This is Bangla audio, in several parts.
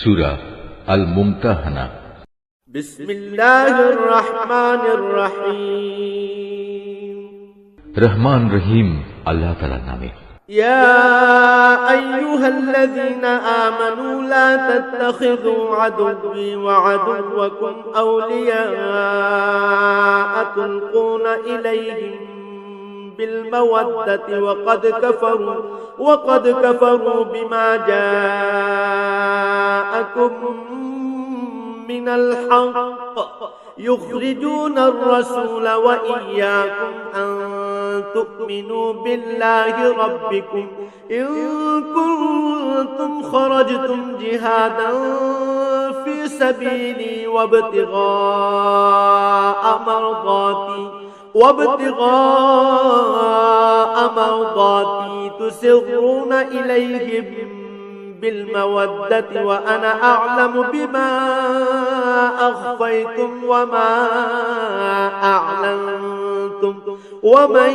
সুরা আল মুমতাহানা بسم الله الرحمن الرحيم রহমান রহিম আল্লাহ তালার নামে يا أيها الذين آمنوا لا تتخذوا عدوي وعدوكم أولياء تلقون إليهم بالمودة وقد كفروا وقد كفروا بما جاءكم من الحق. يخرجون الرسول وإياكم أن تؤمنوا بالله ربكم. إن كنتم خرجتم جهادا في سبيلي وابتغاء مرضاتي وابتغاء مرضاتي تسرون إليهم بالمودة وأنا أعلم بما أخفيتم وما أعلنتم ومن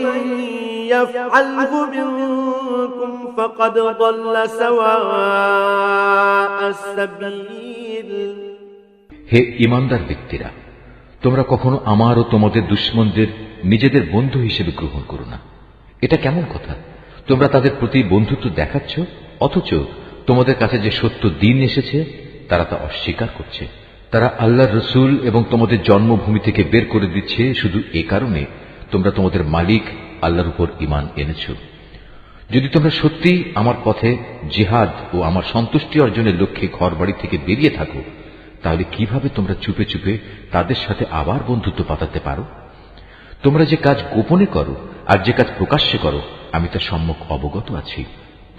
يفعله منكم فقد ضل سواء السبيل হে ইমানদার ব্যক্তিরা তোমরা কখনো আমার ও তোমাদের দুশ্মনদের নিজেদের বন্ধু হিসেবে গ্রহণ করো না। এটা কেমন কথা? তোমরা তাদের প্রতি বন্ধুত্ব দেখাচ্ছ, অথচ তোমাদের কাছে যে সত্য দিন এসেছে, তারা তা অস্বীকার করছে। তারা আল্লাহর রসুল এবং তোমাদের জন্মভূমি থেকে বের করে দিচ্ছে শুধু এ কারণে তোমরা তোমাদের মালিক আল্লাহর উপর ইমান এনেছ। যদি তোমরা সত্যি আমার পথে জিহাদ ও আমার সন্তুষ্টি অর্জনের লক্ষ্যে ঘর বাড়ি থেকে বেরিয়ে থাকো তাহলে কিভাবে তোমরা চুপে চুপে তাদের সাথে আবার বন্ধুত্ব পাতাতে পারো তোমরা যে কাজ গোপনে করো আর যে কাজ প্রকাশ্যে করো আমি তার সম্মুখ অবগত আছি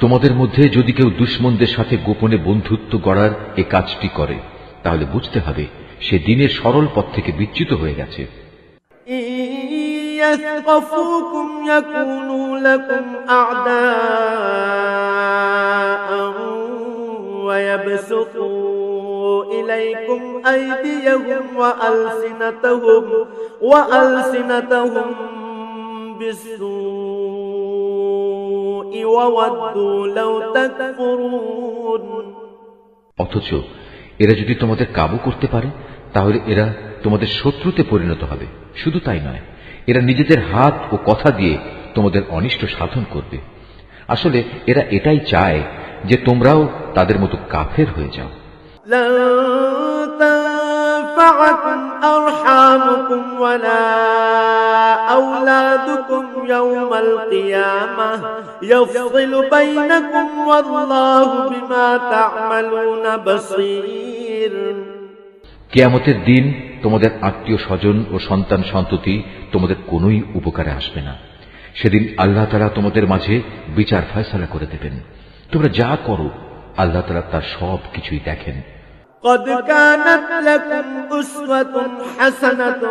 তোমাদের মধ্যে যদি কেউ দুশ্মনদের সাথে গোপনে বন্ধুত্ব গড়ার এ কাজটি করে তাহলে বুঝতে হবে সে দিনের সরল পথ থেকে বিচ্যুত হয়ে গেছে إن يثقفوكم يكونوا لكم أعداء ويبسطوا إليكم أيديهم وألسنتهم وألسنتهم بالسوء وودوا لو تكفرون অথচ এরা যদি তোমাদের কাবু করতে পারে তাহলে এরা তোমাদের শত্রুতে পরিণত হবে শুধু তাই নয় এরা নিজেদের হাত ও কথা দিয়ে তোমাদের অনিষ্ট সাধন করবে আসলে এরা এটাই চায় যে তোমরাও তাদের মতো কাফের হয়ে যাও لن تنفعكم أرحامكم ولا أولادكم يوم القيامة يفصل بينكم والله بما تعملون بصير কেয়ামতের দিন তোমাদের আত্মীয় স্বজন ও সন্তান সন্ততি তোমাদের কোনোই উপকারে আসবে না সেদিন আল্লাহ তারা তোমাদের মাঝে বিচার ফয়সালা করে দেবেন তোমরা যা করো আল্লাহ তারা তার সব কিছুই দেখেন قد كانت لكم أسوة حسنة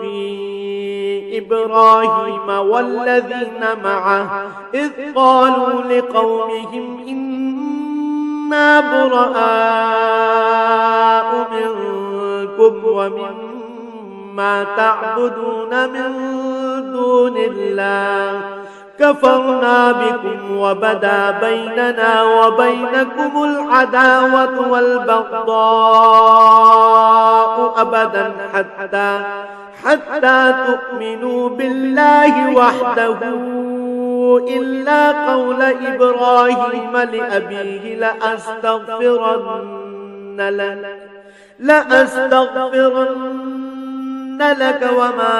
في إبراهيم والذين معه إذ قالوا لقومهم إنا براء منكم ومما تعبدون من دون الله. كفرنا بكم وبدا بيننا وبينكم العداوة والبغضاء أبدا حتى حتى تؤمنوا بالله وحده إلا قول إبراهيم لأبيه لأستغفرن لك لأستغفرن لك وما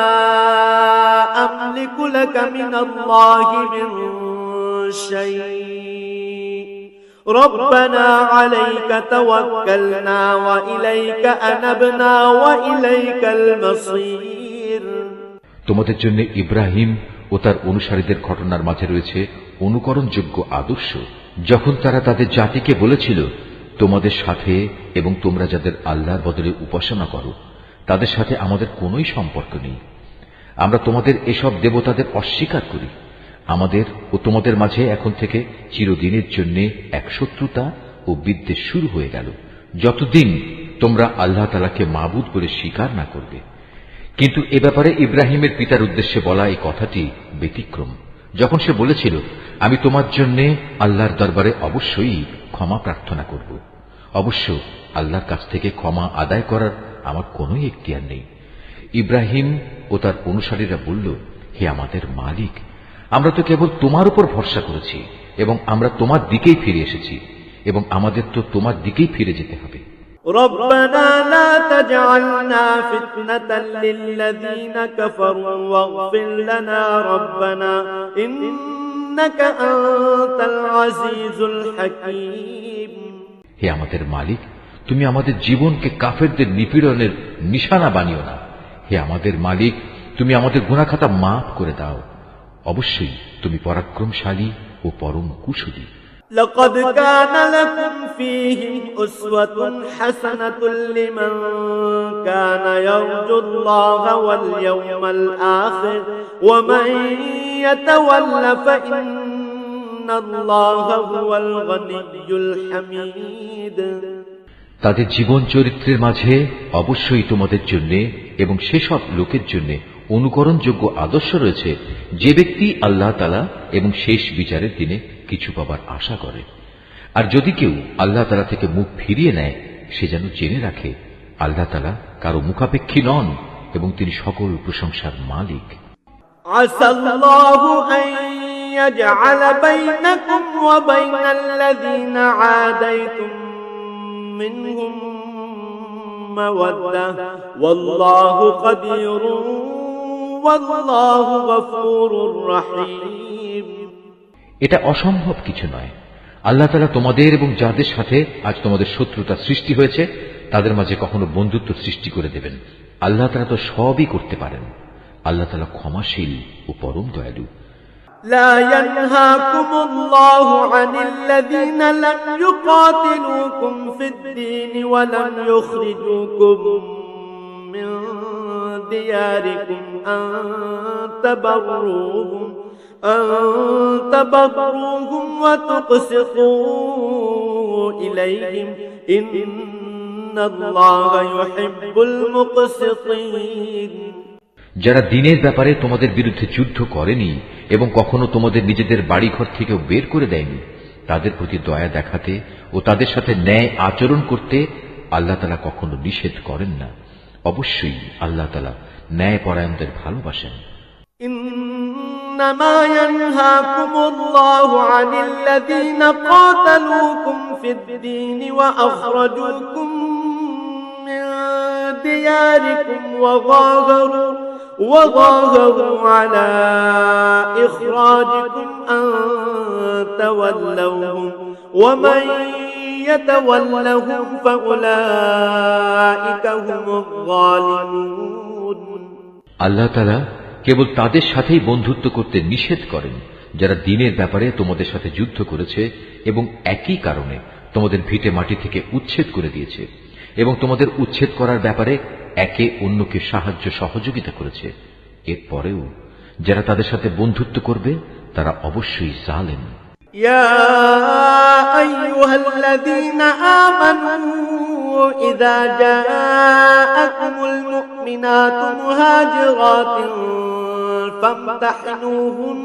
أملك لك من الله من شيء ربنا عليك توكلنا وإليك أنبنا وإليك المصير তোমাদের জন্য ইব্রাহিম ও তার অনুসারীদের ঘটনার মাঝে রয়েছে অনুকরণযোগ্য আদর্শ যখন তারা তাদের জাতিকে বলেছিল তোমাদের সাথে এবং তোমরা যাদের আল্লাহর বদলে উপাসনা করো তাদের সাথে আমাদের কোনোই সম্পর্ক নেই। আমরা তোমাদের এসব দেবতাদের অস্বীকার করি। আমাদের ও তোমাদের মাঝে এখন থেকে চিরদিনের জন্য এক শত্রুতা ও বিদ্বেষ শুরু হয়ে গেল। যতদিন তোমরা আল্লাহ তালাকে মাবুদ বলে স্বীকার না করবে। কিন্তু এ ব্যাপারে ইব্রাহিমের পিতার উদ্দেশ্যে বলা এই কথাটি ব্যতিক্রম। যখন সে বলেছিল, আমি তোমার জন্য আল্লাহর দরবারে অবশ্যই ক্ষমা প্রার্থনা করব। অবশ্য আল্লাহর কাছ থেকে ক্ষমা আদায় করার আমার কোনো এখতিয়ার নেই ইব্রাহিম ও তার অনুসারীরা বলল হে আমাদের মালিক আমরা তো কেবল তোমার উপর ভরসা করেছি এবং আমরা তোমার দিকেই ফিরে এসেছি এবং আমাদের তো তোমার দিকেই ফিরে যেতে হবে ربنا لا تجعلنا فتنة للذين كفروا واغفر لنا ربنا إنك أنت العزيز الحكيم হে আমাদের মালিক তুমি আমাদের জীবনকে কাফেরদের নিপীড়নের নিশানা বানিও না হে আমাদের মালিক তুমি আমাদের গুণাখাতা মাফ করে দাও অবশ্যই তুমি পরাক্রমশালী ও পরম কুশলী لقد كان لكم فيهم أسوة حسنة لمن كان يرجو الله واليوم الآخر ومن يتول فإن الله هو الغني الحميد তাদের জীবন চরিত্রের মাঝে অবশ্যই তোমাদের জন্য এবং সেসব লোকের জন্য অনুকরণযোগ্য আদর্শ রয়েছে যে ব্যক্তি আল্লাহ তালা এবং শেষ বিচারের দিনে কিছু পাবার আশা করে আর যদি কেউ আল্লাহ তালা থেকে মুখ ফিরিয়ে নেয় সে যেন জেনে রাখে আল্লাহ তালা কারো মুখাপেক্ষী নন এবং তিনি সকল প্রশংসার মালিক عسى الله أن يجعل بينكم وبين الذين عاديتم منهم مودة والله قدير والله غفور رحيم এটা অসম্ভব কিছু নয় আল্লাহ তালা তোমাদের এবং যাদের সাথে আজ তোমাদের শত্রুতা সৃষ্টি হয়েছে তাদের মাঝে কখনো বন্ধুত্ব সৃষ্টি করে দেবেন আল্লাহ তালা তো সবই করতে পারেন আল্লাহ তালা ক্ষমাশীল ও পরম দয়ালু لا ينهاكم الله عن الذين لم يقاتلوكم في الدين ولم يخرجوكم من دياركم أن تبروهم أن تبروهم وتقسطوا إليهم. إن الله يحب المقسطين. যারা দিনের ব্যাপারে তোমাদের বিরুদ্ধে যুদ্ধ করেনি এবং কখনো তোমাদের নিজেদের বাড়িঘর থেকেও বের করে দেয়নি তাদের প্রতি দয়া দেখাতে ও তাদের সাথে ন্যায় আচরণ করতে আল্লাহ তালা কখনো নিষেধ করেন না অবশ্যই আল্লাহ তালা ন্যায় পরায়ণদের ভালোবাসেন إنما ينهاكم الله عن الذين قاتلوكم في الدين وأخرجوكم من دياركم وظاهروا وظاهروا على إخراجكم أن تولوهم ومن يتولهم فأولئك هم الظالمون আল্লাহ তালা কেবল তাদের সাথেই বন্ধুত্ব করতে নিষেধ করেন যারা দিনের ব্যাপারে তোমাদের সাথে যুদ্ধ করেছে এবং একই কারণে তোমাদের ভিটে মাটি থেকে উচ্ছেদ করে দিয়েছে এবং তোমাদের উচ্ছেদ করার ব্যাপারে একে অন্যকে সাহায্য সহযোগিতা করেছে এরপরেও যারা তাদের সাথে বন্ধুত্ব করবে তারা অবশ্যই জালেন يا أيها الذين آمنوا إذا جاءكم المؤمنات مهاجرات فامتحنوهن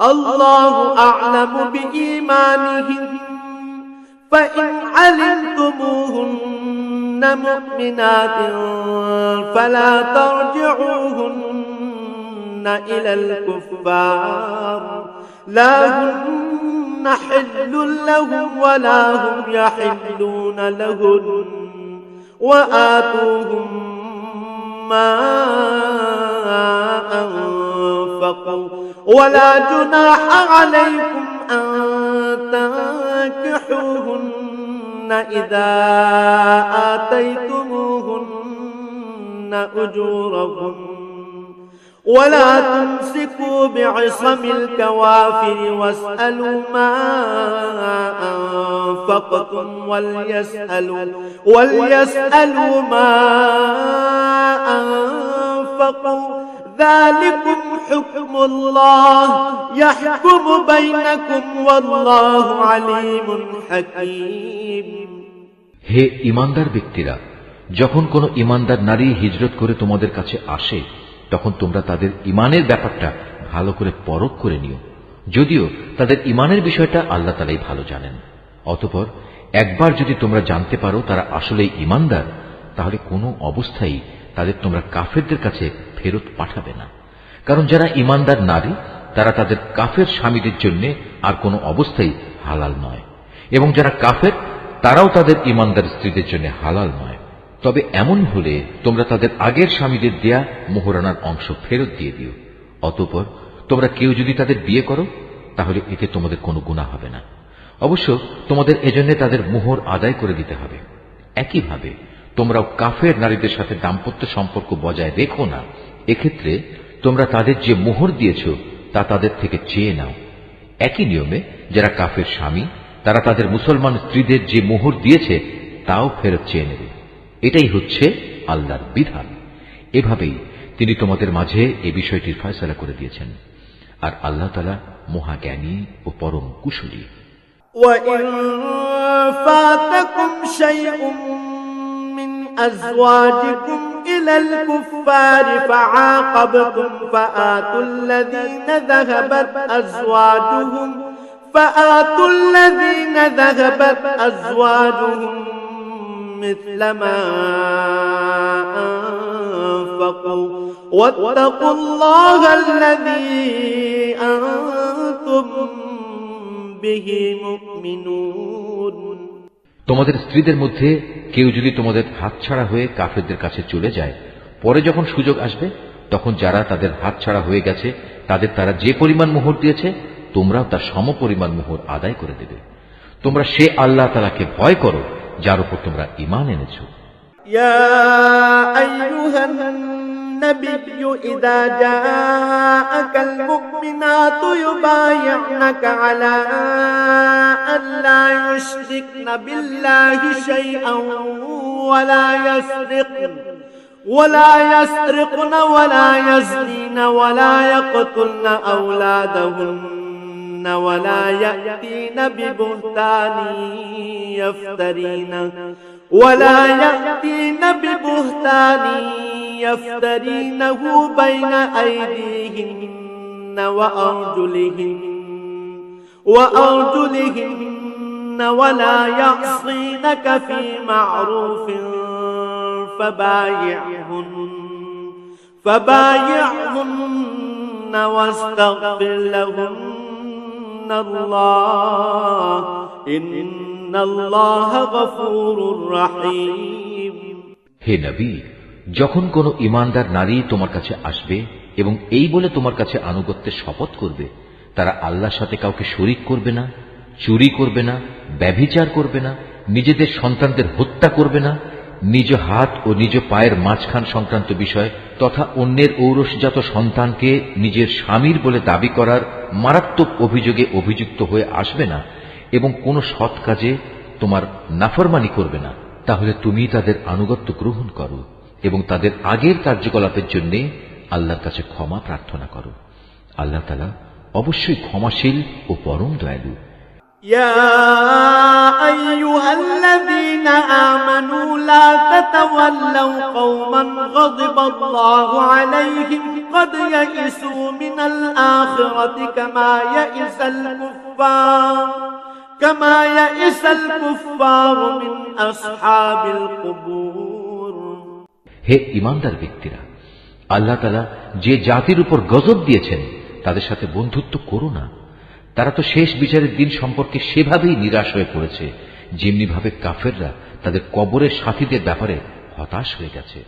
الله أعلم بإيمانهن فإن علمتموهن مؤمنات فلا ترجعوهن إلى الكفار. لا هن حل لهم ولا هم يحلون لهن وآتوهم ما أنفقوا. ولا جناح عليكم أن تنكحوهن. إذا آتيتموهن أجورهن ولا تمسكوا بعصم الكوافر واسألوا ما أنفقتم وليسألوا وليسألوا ما أنفقوا ذلكم حكم الله يحكم بينكم والله عليم حكيم হে ইমানদার ব্যক্তিরা যখন কোন ইমানদার নারী হিজরত করে তোমাদের কাছে আসে তখন তোমরা তাদের ইমানের ব্যাপারটা ভালো করে পরখ করে নিও যদিও তাদের ইমানের বিষয়টা আল্লাহ তালাই ভালো জানেন অতপর একবার যদি তোমরা জানতে পারো তারা আসলে ইমানদার তাহলে কোনো অবস্থায় তাদের তোমরা কাফেরদের কাছে ফেরত পাঠাবে না। কারণ যারা ইমানদার নারী, তারা তাদের কাফের স্বামীদের জন্য আর কোনো অবস্থায় হালাল নয়। এবং যারা কাফের, তারাও তাদের ইমানদার স্ত্রীদের জন্য হালাল নয়। তবে এমন হলে তোমরা তাদের আগের স্বামীদের দেয়া মোহরানার অংশ ফেরত দিয়ে দিও। অতঃপর তোমরা কেউ যদি তাদের বিয়ে করো, তাহলে এতে তোমাদের কোনো গুণা হবে না। অবশ্য তোমাদের এজন্য তাদের মোহর আদায় করে দিতে হবে। একইভাবে তোমরাও কাফের নারীদের সাথে দাম্পত্য সম্পর্ক বজায় রেখো না। এক্ষেত্রে তোমরা তাদের যে মোহর দিয়েছ তা তাদের থেকে চেয়ে নাও একই নিয়মে যারা কাফের স্বামী তারা তাদের মুসলমান স্ত্রীদের যে মোহর দিয়েছে তাও ফেরত চেয়ে নেবে এটাই হচ্ছে আল্লাহর বিধান এভাবেই তিনি তোমাদের মাঝে এ বিষয়টির ফয়সলা করে দিয়েছেন আর আল্লাহ তালা মহাজ্ঞানী ও পরম কুশলী وإن فاتكم شيء من أزواجكم إلى الكفار فعاقبتم فآتوا الذين ذهبت أزواجهم فآتوا الذين ذهبت أزواجهم مثل ما أنفقوا واتقوا الله الذي أنتم به مؤمنون তোমাদের স্ত্রীদের মধ্যে কেউ যদি তোমাদের হাত ছাড়া হয়ে কাফেরদের কাছে চলে যায়, পরে যখন সুযোগ আসবে, তখন যারা তাদের হাত ছাড়া হয়ে গেছে, তাদের তারা যে পরিমাণ মোহর দিয়েছে, তোমরাও তার সম পরিমাণ মোহর আদায় করে দেবে। তোমরা সে আল্লাহ তালাকে ভয় করো, যার উপর তোমরা ইমান এনেছো। ইয়া النبي إذا جاءك المؤمنات يبايعنك على أن لا يشركن بالله شيئا ولا يسرقن ولا يسرقن ولا يزنين ولا يقتلن أولادهن ولا يأتين ببهتان يفترينه ولا يأتين ببهتان يفترينه بين أيديهن وأرجلهن وأرجلهن ولا يعصينك في معروف فبايعهن فبايعهن واستغفر لهن الله إن হে নবী, যখন কোন ইমানদার নারী তোমার কাছে আসবে এবং এই বলে তোমার কাছে আনুগত্যের শপথ করবে, তারা আল্লাহর সাথে কাউকে শরিক করবে না, চুরি করবে না, ব্যভিচার করবে না, নিজেদের সন্তানদের হত্যা করবে না, নিজ হাত ও নিজ পায়ের মাঝখান সংক্রান্ত বিষয় তথা অন্যের ঔরসজাত সন্তানকে নিজের স্বামীর বলে দাবি করার মারাত্মক অভিযোগে অভিযুক্ত হয়ে আসবে না এবং কোনো সৎ কাজে তোমার নাফরমানি করবে না তাহলে তুমি তাদের আনুগত্য গ্রহণ করো এবং তাদের আগের কার্যকলাপের জন্য আল্লাহর কাছে ক্ষমা প্রার্থনা করো আল্লাহ তালা অবশ্যই ক্ষমাশীল ও পরম দয়ালু يا أيها الذين آمنوا لا تتولوا قوما غضب الله عليهم قد يئسوا من الآخرة كما يئس الكفار كما يئس الكفار من أصحاب القبور হে ইমানদার ব্যক্তিরা আল্লাহ তালা যে জাতির উপর গজব দিয়েছেন তাদের সাথে বন্ধুত্ব করো না তারা তো শেষ বিচারের দিন সম্পর্কে সেভাবেই নিরাশ হয়ে পড়েছে যেমনিভাবে কাফেররা তাদের কবরের সাথীদের ব্যাপারে হতাশ হয়ে গেছে